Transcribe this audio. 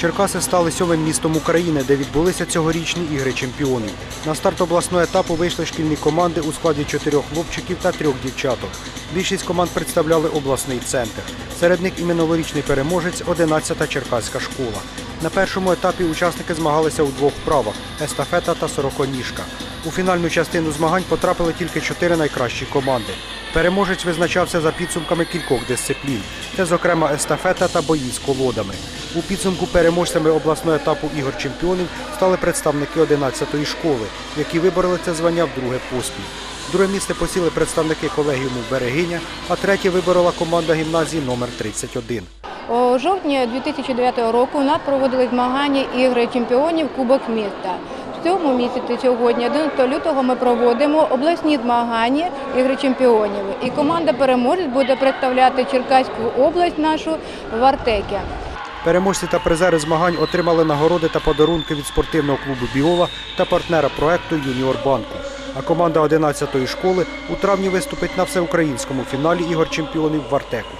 Черкаси стали сьомим містом України, де відбулися цьогорічні ігри чемпіонів. На старт обласного етапу вийшли шкільні команди у складі чотирьох хлопчиків та трьох дівчаток. Більшість команд представляли обласний центр. Серед них і минулорічний переможець 11-та черкаська школа. На першому етапі учасники змагалися у двох вправах естафета та сороконіжка. У фінальну частину змагань потрапили тільки чотири найкращі команди. Переможець визначався за підсумками кількох дисциплін. Це, зокрема, естафета та бої з колодами. У підсумку переможцями обласного етапу ігор чемпіонів стали представники 11-ї школи, які вибороли це звання вдруге поспіль. Друге місце посіли представники колегіуму Берегиня, а третє виборола команда гімназії номер 31. У жовтні 2009 року у нас проводили змагання ігри чемпіонів Кубок міста. В цьому місяці сьогодні, 11 лютого, ми проводимо обласні змагання ігри чемпіонів. І команда переможець буде представляти Черкаську область нашу в Артекі. Переможці та призери змагань отримали нагороди та подарунки від спортивного клубу Біола та партнера проекту Юніор Банку. А команда 11-ї школи у травні виступить на всеукраїнському фіналі ігор чемпіонів в Артеку.